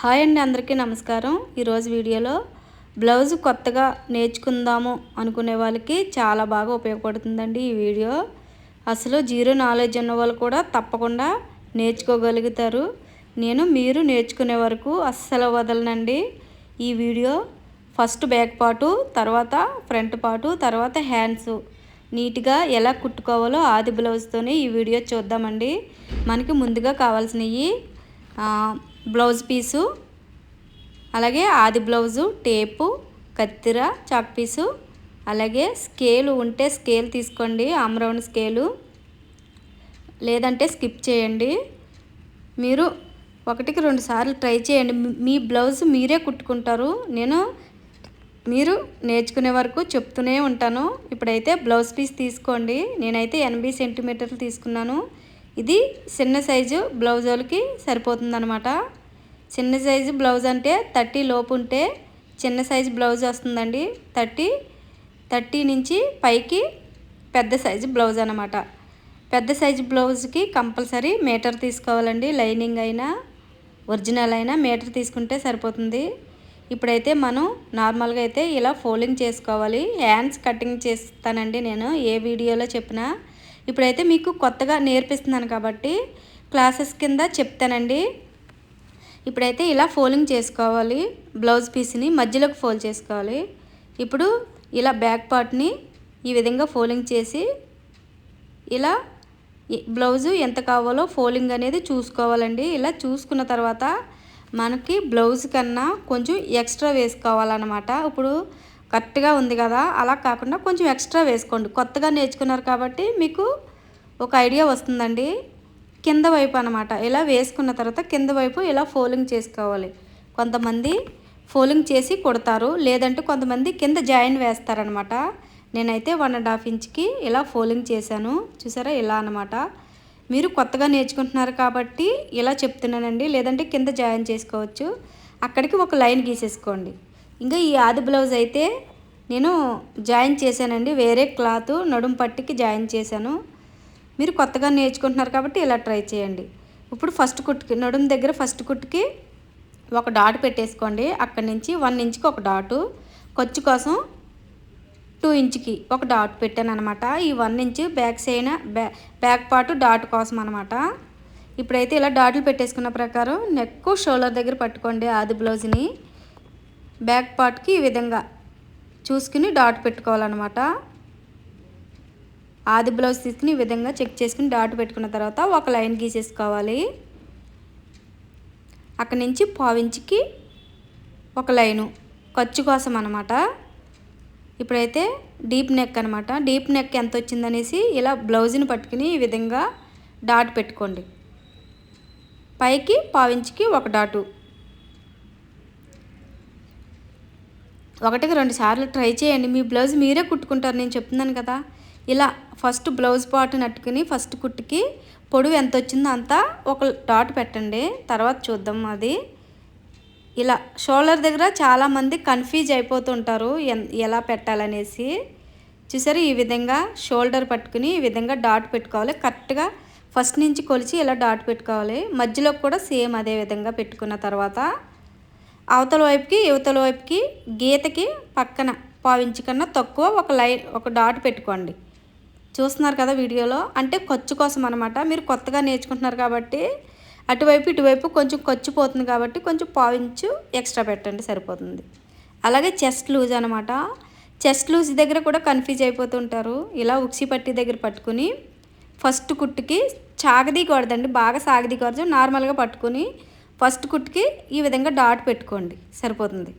Hi అండి అందరికీ నమస్కారం. ఈరోజు వీడియోలో బ్లౌజ్ కొత్తగా నేర్చుకుందాము అనుకునే వాళ్ళకి చాలా బాగా ఉపయోగపడుతుందండి ఈ వీడియో. అసలు జీరో నాలెడ్జ్ ఉన్న వాళ్ళు కూడా తప్పకుండా నేర్చుకోగలుగుతారు. నేను మీరు నేర్చుకునే వరకు అస్సలు వదలనండి. ఈ వీడియో ఫస్ట్ బ్యాక్ పాటు తర్వాత ఫ్రంట్ పాటు తర్వాత హ్యాండ్స్. నీట్గా ఎలా కుట్టుకోవాలో ఆది బ్లౌజ్తోనే ఈ వీడియో చూద్దామండి. మనకి ముందుగా కావాల్సినవి బ్లౌజ్ పీసు అలాగే ఆది బ్లౌజు టేపు కత్తిర చాక్ పీసు అలాగే స్కేలు ఉంటే స్కేల్ తీసుకోండి ఆమ్రౌండ్ స్కేలు. లేదంటే స్కిప్ చేయండి. మీరు ఒకటికి రెండు సార్లు ట్రై చేయండి. మీ బ్లౌజ్ మీరే కుట్టుకుంటారు. నేను మీరు నేర్చుకునే వరకు చెప్తూనే ఉంటాను. ఇప్పుడైతే బ్లౌజ్ పీస్ తీసుకోండి. నేనైతే ఎనభై సెంటీమీటర్లు తీసుకున్నాను. ఇది చిన్న సైజు బ్లౌజోలకి సరిపోతుందనమాట చిన్న సైజు బ్లౌజ్ అంటే థర్టీ లోపు ఉంటే చిన్న సైజు బ్లౌజ్ వస్తుందండి. థర్టీ థర్టీ నుంచి పైకి పెద్ద సైజు బ్లౌజ్ అనమాట పెద్ద సైజు బ్లౌజ్కి కంపల్సరీ మీటర్ తీసుకోవాలండి. లైనింగ్ అయినా ఒరిజినల్ అయినా మీటర్ తీసుకుంటే సరిపోతుంది. ఇప్పుడైతే మనం నార్మల్గా అయితే ఇలా ఫోల్డింగ్ చేసుకోవాలి. హ్యాండ్స్ కటింగ్ చేస్తానండి నేను ఏ వీడియోలో చెప్పినా. ఇప్పుడైతే మీకు కొత్తగా నేర్పిస్తున్నాను కాబట్టి క్లాసెస్ కింద చెప్తానండి. ఇప్పుడైతే ఇలా ఫోల్డింగ్ చేసుకోవాలి బ్లౌజ్ పీస్ని మధ్యలోకి ఫోల్డ్ చేసుకోవాలి. ఇప్పుడు ఇలా బ్యాక్ పార్ట్ని ఈ విధంగా ఫోల్డింగ్ చేసి ఇలా బ్లౌజు ఎంత కావాలో ఫోల్డింగ్ అనేది చూసుకోవాలండి. ఇలా చూసుకున్న తర్వాత మనకి బ్లౌజ్ కన్నా కొంచెం ఎక్స్ట్రా వేసుకోవాలన్నమాట. ఇప్పుడు కరెక్ట్గా ఉంది కదా అలా కాకుండా కొంచెం ఎక్స్ట్రా వేసుకోండి. కొత్తగా నేర్చుకున్నారు కాబట్టి మీకు ఒక ఐడియా వస్తుందండి. కింద వైపు అనమాట ఇలా వేసుకున్న తర్వాత కింద వైపు ఇలా ఫోలింగ్ చేసుకోవాలి. కొంతమంది ఫోలింగ్ చేసి కొడతారు. లేదంటే కొంతమంది కింద జాయిన్ వేస్తారనమాట నేనైతే వన్ అండ్ హాఫ్ ఇంచ్కి ఇలా ఫోలింగ్ చేశాను. చూసారా? ఇలా అనమాట మీరు కొత్తగా నేర్చుకుంటున్నారు కాబట్టి ఇలా చెప్తున్నానండి. లేదంటే కింద జాయిన్ చేసుకోవచ్చు. అక్కడికి ఒక లైన్ గీసేసుకోండి. ఇంకా ఈ ఆది బ్లౌజ్ అయితే నేను జాయిన్ చేశానండి. వేరే క్లాత్ నడుం పట్టికి జాయిన్ చేశాను. మీరు కొత్తగా నేర్చుకుంటున్నారు కాబట్టి ఇలా ట్రై చేయండి. ఇప్పుడు ఫస్ట్ కుట్టుకి నడుం దగ్గర ఫస్ట్ కుట్టుకి ఒక డాట్ పెట్టేసుకోండి. అక్కడి నుంచి వన్ ఇంచ్కి ఒక డాటు. ఖర్చు కోసం టూ ఇంచ్కి ఒక డాట్ పెట్టాను అనమాట ఈ వన్ ఇంచ్ బ్యాక్ సైడ్ బ్యా బ్యాక్ పార్ట్ డాట్ కోసం అనమాట ఇప్పుడైతే ఇలా డాట్లు పెట్టేసుకున్న ప్రకారం నెక్ షోల్డర్ దగ్గర పట్టుకోండి ఆది బ్లౌజ్ని. బ్యాక్ పార్ట్కి ఈ విధంగా చూసుకుని డాట్ పెట్టుకోవాలన్నమాట. ఆది బ్లౌజ్ తీసుకుని ఈ విధంగా చెక్ చేసుకుని డాట్ పెట్టుకున్న తర్వాత ఒక లైన్ గీసేసుకోవాలి. అక్కడి నుంచి పావించికి ఒక లైను. ఖర్చు కోసం అనమాట ఇప్పుడైతే డీప్ నెక్ అనమాట డీప్ నెక్ ఎంత వచ్చిందనేసి ఇలా బ్లౌజ్ని పట్టుకుని ఈ విధంగా డాట్ పెట్టుకోండి. పైకి పావించికి ఒక డాటు. ఒకటికి రెండు సార్లు ట్రై చేయండి. మీ బ్లౌజ్ మీరే కుట్టుకుంటారు. నేను చెప్తున్నాను కదా. ఇలా ఫస్ట్ బ్లౌజ్ పార్ట్ నట్టుకుని ఫస్ట్ కుట్టుకి పొడవు ఎంత వచ్చిందో అంతా ఒక డాట్ పెట్టండి. తర్వాత చూద్దాం అది. ఇలా షోల్డర్ దగ్గర చాలామంది కన్ఫ్యూజ్ అయిపోతుంటారు ఎలా పెట్టాలనేసి. చూసారు? ఈ విధంగా షోల్డర్ పట్టుకుని ఈ విధంగా డాట్ పెట్టుకోవాలి. కరెక్ట్గా ఫస్ట్ నుంచి కొలిచి ఇలా డాట్ పెట్టుకోవాలి. మధ్యలో కూడా సేమ్ అదే విధంగా పెట్టుకున్న తర్వాత అవతల వైపుకి యువతల వైపుకి గీతకి పక్కన పావించి కన్నా తక్కువ ఒక లైన్ ఒక డాట్ పెట్టుకోండి. చూస్తున్నారు కదా వీడియోలో? అంటే ఖర్చు కోసం అనమాట మీరు కొత్తగా నేర్చుకుంటున్నారు కాబట్టి అటువైపు ఇటువైపు కొంచెం ఖర్చు పోతుంది కాబట్టి కొంచెం పావించు ఎక్స్ట్రా పెట్టండి సరిపోతుంది. అలాగే చెస్ట్ లూజ్ అనమాట చెస్ట్ లూజ్ దగ్గర కూడా కన్ఫ్యూజ్ అయిపోతుంటారు ఇలా ఉక్సి పట్టి దగ్గర పట్టుకుని ఫస్ట్ కుట్టుకి చాగదీకూడదండి బాగా సాగదీకూడదు నార్మల్గా పట్టుకుని ఫస్ట్ కుట్టుకి ఈ విధంగా డాట్ పెట్టుకోండి సరిపోతుంది.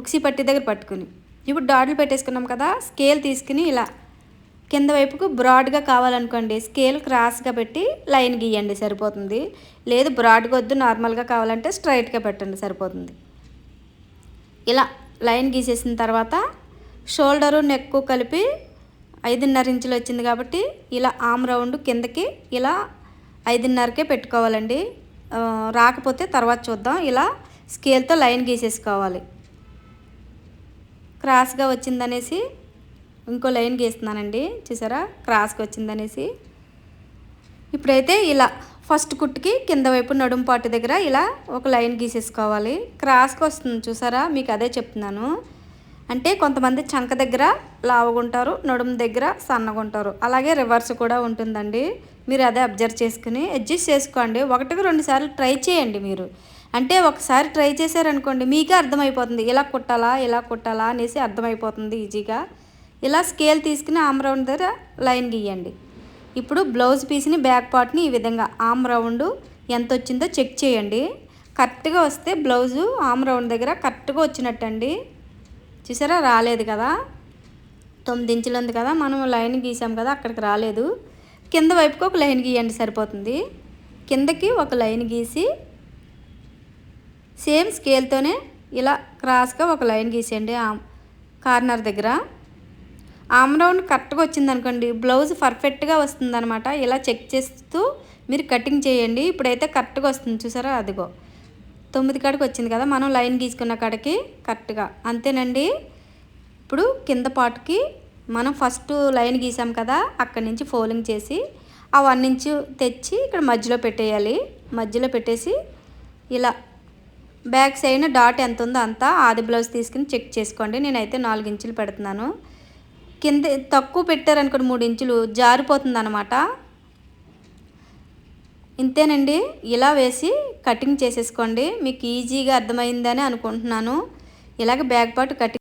ఉక్సి పట్టి దగ్గర పట్టుకుని. ఇప్పుడు డాట్లు పెట్టేసుకున్నాం కదా స్కేల్ తీసుకుని ఇలా కింద వైపుకు బ్రాడ్గా కావాలనుకోండి స్కేల్ క్రాస్గా పెట్టి లైన్ గీయండి సరిపోతుంది. లేదు బ్రాడ్గా వద్దు నార్మల్గా కావాలంటే స్ట్రైట్గా పెట్టండి సరిపోతుంది. ఇలా లైన్ గీసేసిన తర్వాత షోల్డరు నెక్ కలిపి ఐదున్నర ఇంచులు వచ్చింది కాబట్టి ఇలా ఆమ్ రౌండ్ కిందకి ఇలా ఐదున్నరకే పెట్టుకోవాలండి. రాకపోతే తర్వాత చూద్దాం. ఇలా స్కేల్తో లైన్ గీసేసుకోవాలి. క్రాస్గా వచ్చిందనేసి ఇంకో లైన్ గీస్తున్నానండి. చూసారా? క్రాస్కి వచ్చిందనేసి. ఇప్పుడైతే ఇలా ఫస్ట్ కుట్టుకి కింద వైపు నడుము పాటు దగ్గర ఇలా ఒక లైన్ గీసేసుకోవాలి. క్రాస్కి వస్తుంది చూసారా? మీకు అదే చెప్తున్నాను. అంటే కొంతమంది చంక దగ్గర లావుగుంటారు నడుము దగ్గర సన్నగుంటారు. అలాగే రివర్స్ కూడా ఉంటుందండి. మీరు అదే అబ్జర్వ్ చేసుకుని అడ్జస్ట్ చేసుకోండి. ఒకటికి రెండు సార్లు ట్రై చేయండి మీరు. అంటే ఒకసారి ట్రై చేశారనుకోండి మీకే అర్థమైపోతుంది. ఇలా కుట్టాలా ఇలా కుట్టాలా అనేసి అర్థమైపోతుంది ఈజీగా. ఇలా స్కేల్ తీసుకుని ఆమ్ రౌండ్ దగ్గర లైన్ గీయండి. ఇప్పుడు బ్లౌజ్ పీస్ని బ్యాక్ పార్ట్ని ఈ విధంగా ఆమ్ రౌండ్ ఎంత వచ్చిందో చెక్ చేయండి. కరెక్ట్గా వస్తే బ్లౌజు ఆమ్ రౌండ్ దగ్గర కరెక్ట్గా వచ్చినట్టండి. చూసారా? రాలేదు కదా? తొమ్మిది ఇంచులు ఉంది కదా? మనం లైన్ గీసాం కదా? అక్కడికి రాలేదు. కింద వైపుకి ఒక లైన్ గీయండి సరిపోతుంది. కిందకి ఒక లైన్ గీసి సేమ్ స్కేల్తోనే ఇలా క్రాస్గా ఒక లైన్ గీసేయండి కార్నర్ దగ్గర. ఆమ్ రౌండ్ కరెక్ట్గా వచ్చిందనుకోండి బ్లౌజ్ పర్ఫెక్ట్గా వస్తుందనమాట ఇలా చెక్ చేస్తూ మీరు కటింగ్ చేయండి. ఇప్పుడైతే కరెక్ట్గా వస్తుంది చూసారా? అదిగో. తొమ్మిది కాడికి వచ్చింది కదా మనం లైన్ గీసుకున్న కాడికి కరెక్ట్గా అంతేనండి? ఇప్పుడు కింద పాటుకి మనం ఫస్ట్ లైన్ గీసాం కదా అక్కడి నుంచి ఫోలింగ్ చేసి ఆ వన్ ఇంచు తెచ్చి ఇక్కడ మధ్యలో పెట్టేయాలి. మధ్యలో పెట్టేసి ఇలా బ్యాక్ సైడ్ డాట్ ఎంత ఉందో అంతా ఆది బ్లౌజ్ తీసుకుని చెక్ చేసుకోండి. నేనైతే నాలుగు ఇంచులు పెడుతున్నాను. కింద తక్కువ పెట్టారనుకోండి మూడు ఇంచులు జారిపోతుంది అనమాట ఇంతేనండి. ఇలా వేసి కటింగ్ చేసేసుకోండి. మీకు ఈజీగా అర్థమైందని అనుకుంటున్నాను. ఇలాగ బ్యాక్ పార్ట్ కటింగ్